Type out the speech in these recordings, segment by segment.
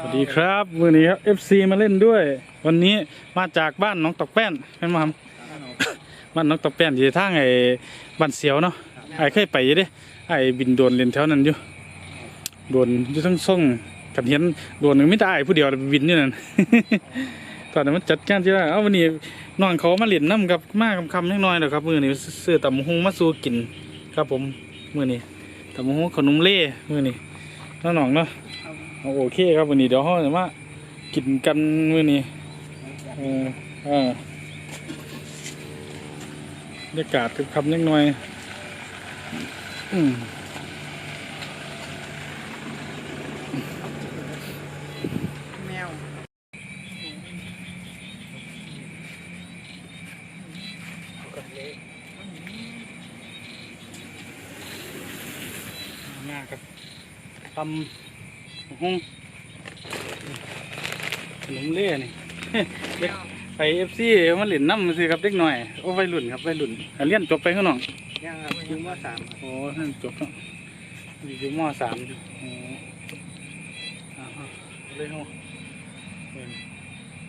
สวัสดีครับวันนี้ครับ FC มาเล่นด้วย วันนี้มาจากบ้านน้องตอกแป้นเห็นไหมครับบ้านน้องตอกแป้นอยู่ทางไอ้บ้านเสียวเนาะไอ้เคยไปอยู่เด้ไอ้บินโดรนเล่นแถวนั้นอยู่โดรนอยู่ทั้งส่งกันเห็นโดรนไม่ได้อ้ายผู้เดียวบินอยู่นั่นตอนนั้นมันจัดการที่ว่าเอ้าวันนี้น้องเขามาเล่นน้ำกับมาคำๆนิดหน่อยเด้อครับมื้อนี้ซื้อตำบักหุงมาสู่กิน ครับผมมื้อนี้ตำบักหุงขนมเล่มื้อนี้น้าน้องเนาะเอา โอเคครับวันนี้เดี๋ยวเราจะมากินกันมื้อนี้เออเออบรรยากาศคือคำนิดหน่อยอืมแมวมาครับตำ หุ้งขนมเล่นี่เด็กไปเอฟซีมาเล่นน้ำซื้อครับเด็กหน่อย โอ้วัยรุ่นครับวัยรุ่นอะเรียนจบไปข้างนอกยังครับอยูมสามโอ้ท่านจบแล้วอยู่มสามอยู่โอ้อ่าฮะเลยเฮาเออ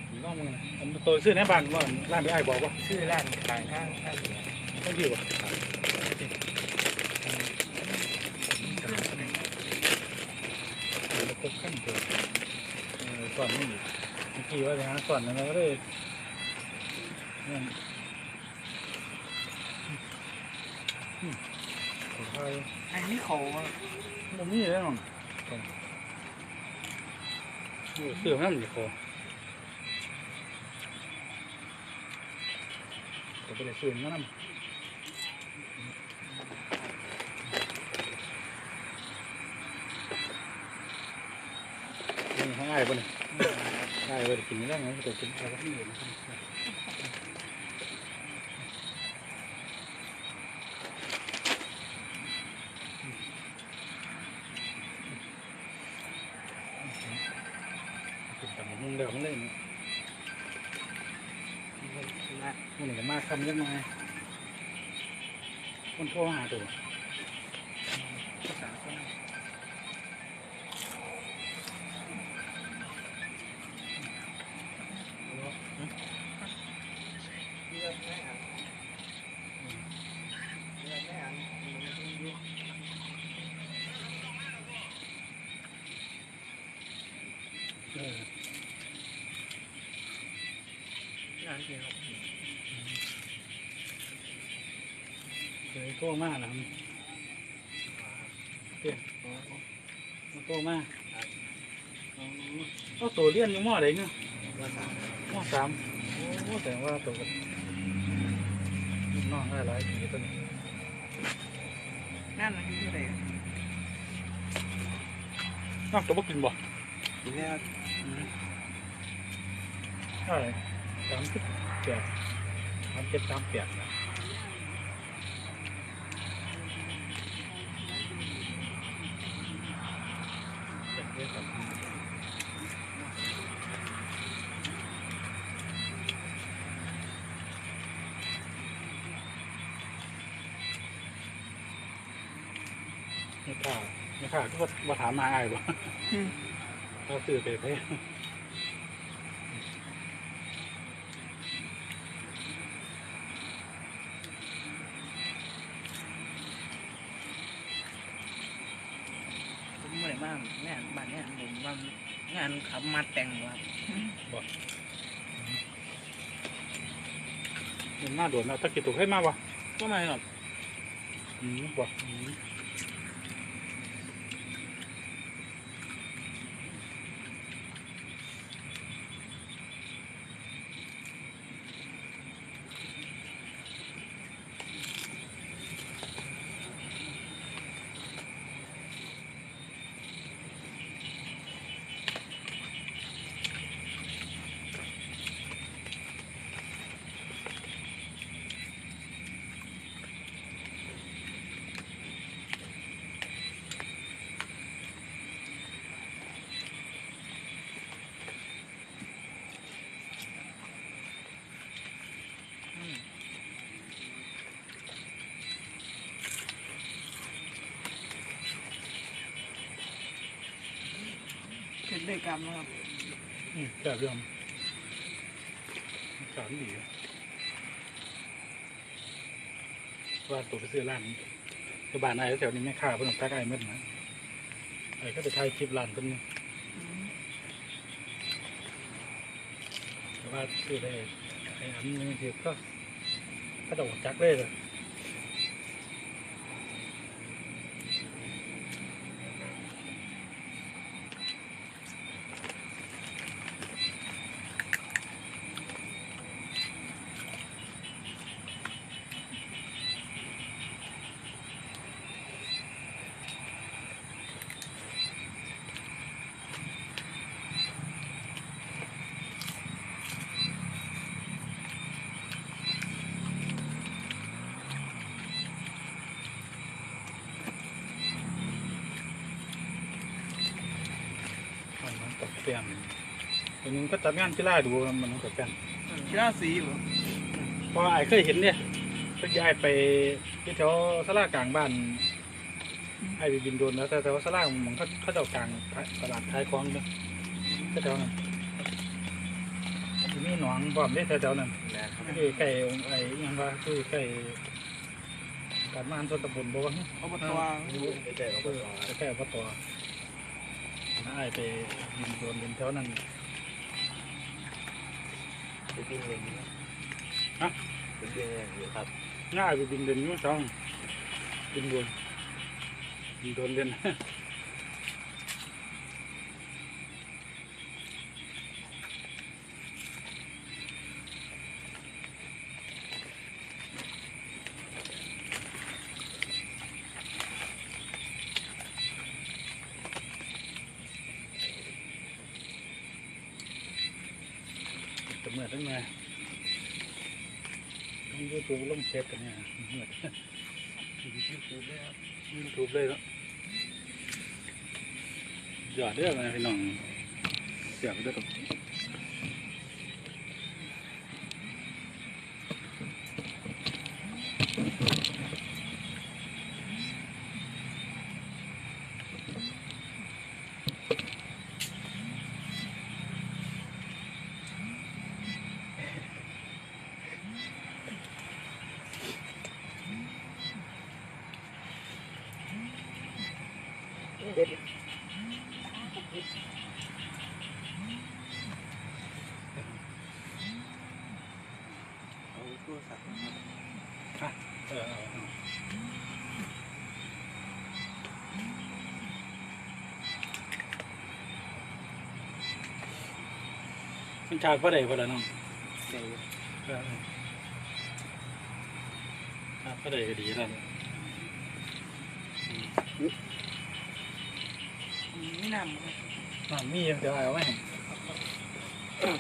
อยู่บ้านมึงนะอันตัวซื้อในบ้านว่าร้านที่ไอ้ายบอกว่า ชื่อร้านขายข้างข้างต้องดีว่ะเดี๋ยวครบขั้ นตัวเออก่อนนี่เมื่อกี้ว่าจะหาก่อนนะเราก็ได้เนี่ยอืมขอไทยอันนี้เขาบ่มีแล้วน้องโอ้เสื้อมันอยู่คอก็ไปได้ซื้อมานำนี่ให้อ้ายบ่นี่อ้ายบ่ได้กินแล้วไงตัวกินแล้วก็นี่กินตำบักหุ่งเดี๋ยวมันเลยมันนี่ก็มาคำยังไงคนโทรหาตัวเออ ร้านเดียว เคย โทรมาแล้วเตี้ยมาโทรมาเอาตัวเรียนอยู่มอไหนเนาะมอสามโอ้แต่ว่าตัวกับลูกน้องได้หลายปีตัวนี้นั่นอายุเท่าไหร่นอกตัวบ่กินบ่ทีนี้ใช่สามสิบแปดสามเจ็ดสามแปดนะเจ็ดเจ็ดสามไม่กล้า ไม่กล้าก็ว่าถามมาไอ้ายบ่เราสื่อไปเพ่ผมไม่ได้มากงานบ้านเนี่ยผมว่างานขับมาแต่งว่ะมันน่าโดนนะตะกี้ถูกให้มากวะก็ไม่หรอกอืมวะอืม ได้กรรมนะครับอืมแบบเรื่องสามดีอะว่าตัวไปซื้อร้านคือบ้านไอ้แถวนี้แม่ค้าเพิ่นเอาตักไอ้เมื่อนะไอ้ก็ไปถ่ายคลิปร้านเพิ่นนี่แต่ว่าซื้อได้ไอ้อันนึงทีก็ก็จะออกจักเลยเลย มันน้องตกเปลี่ยน ตัวนึงก็จัดงานกีฬาดูมันน้องตกเปลี่ยนกีฬาสีเหรอเพราะไอ้เคยเห็นเนี่ยก็ย้ายไปที่แถวสลากลางบ้านไอ้ไปบินโดนแล้วแต่แต่ว่าสลามันก็เขาเจ้ากลางตลาดท้ายคลองเนี่ยแถวๆนั้นที่มีหนองพร้อมได้แถวๆนั้นที่ใกล้ไอ้อิหยังว่าคือใกล้การมานส่วนตำบลบ่ว่าอบตใกล้ๆอบตใกล้ๆอบตน้าไอ้ไปบินโดนเป็นแถวนั้น ไปบินเองนะฮะไปบินเองอยู่ครับง่ายไปบินเดินอยู่ช่องบินโดนบินโดนเดิน ทั้งไงต้องยูทูบลงเฟซกันเนี่ยเมื่อยูทูบเลยครับยูทูบเลยแล้วหยอดเด้อมาพี่น้องเสียบเด้อครับ เออเอาเอามันชาติพ่อใดพ่อละน้องเออเออชาพ่อใดก็ดีแล้ว ไม่นำครับน้ำมีเดี๋ยวเอาไว้ให้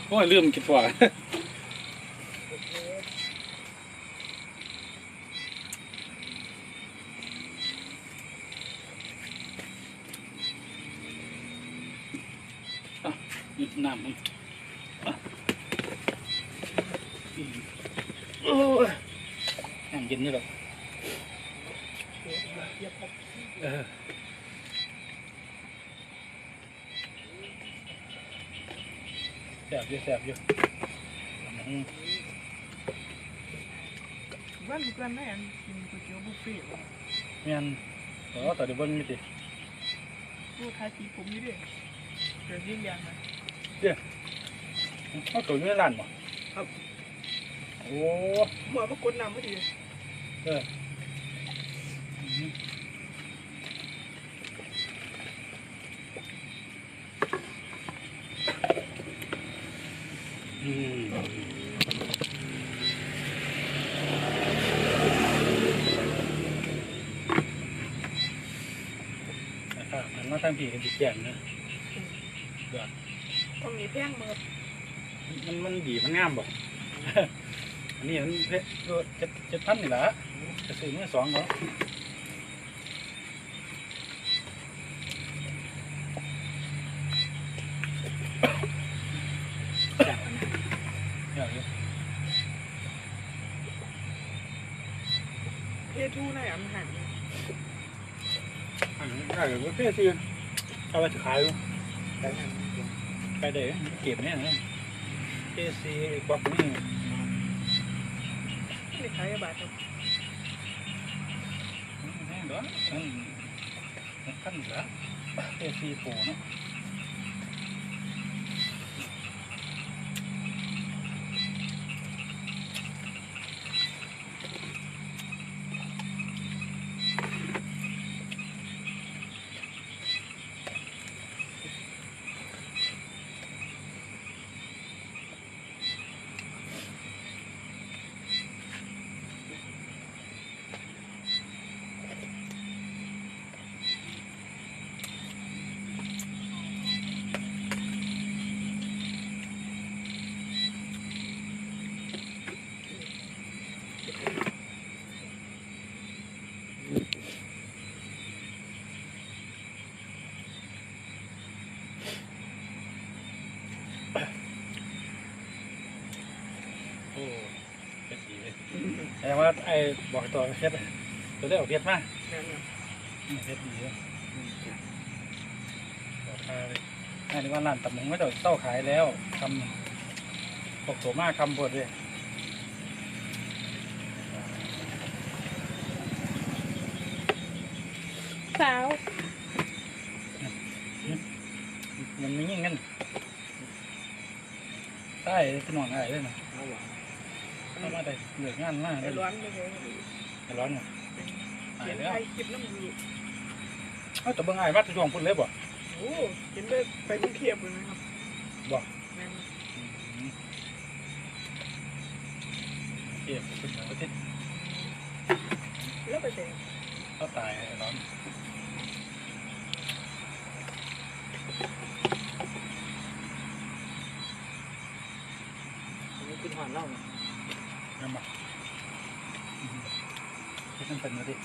โอ้ยลืมกินตัวอะนี่น้ำมันอะโอ้ยน้ำเย็นนี่หรอกเออ แสบอยู่แสบอยู่อืมบ้านทุกคนได้อันกินก๋วยเตี๋ยวบุฟเฟ่ต์แม่นแต่ว่าต่อเดี๋ยวเบิ่งไม่ติลูกค้าตีผมนี่ด้วยเดี๋ยวยิ่งยังนะเขาตัวอยู่ในร้านบ่ครับ โอ้หมอมากดนำไม่ดีเอออืมอืม นะครับอันมาตั้งผีกันจิแก่นนะเดือดต้องมีแพงมือมันมันดีมันงามบ่ อันนี้มันเพชรเจ็ดเจ็ดพันนี่แหละจะซื้อเมื่อสองเขาอยากอยู่ เพ ทูในอันหันอันนี้ได้เลยว่าเพชรซื้อเอาไปจะขายอยู่แต่งานไปเด้อเก็บเนี่ยนะเอซีกวักนี่ไม่ขายบาทครับแห้งเด้อนั่นมันขั้นเหลือเอซีโปเนาะ โอ้เฮ็ดดีเลยแต่ว่าไอ้บอกต่อเฮ็ดตัวได้ออกเฮ็ดมาแม่นครับอืมเฮ็ดดีเลยบอกค่าเลยอันนี้ว่าร้านตำมงไม่ต้องเต้าขายแล้วทำปกโสมาคำบดเลยสาว มันไม่ยิ่งกัน ใต้พี่น้องไอ้เลยนะเอาหวานเข้ามาได้เหลืองานมากเลไอ้ยร้อนไม่ใช่ร้อนเนี่ยตาเขียยนแล้วไทยคลิปน้ำมือเอาแต่เบิ่งไอ้วัดช่วงพุ่นเลยบ่โอ้เห็นได้ไปกรุงเทพเลยนะครับบ่แม่นครับ อืมเก็บขึ้นมาที่ แล้วไปแต่ง เขาตายร้อน อัน นี้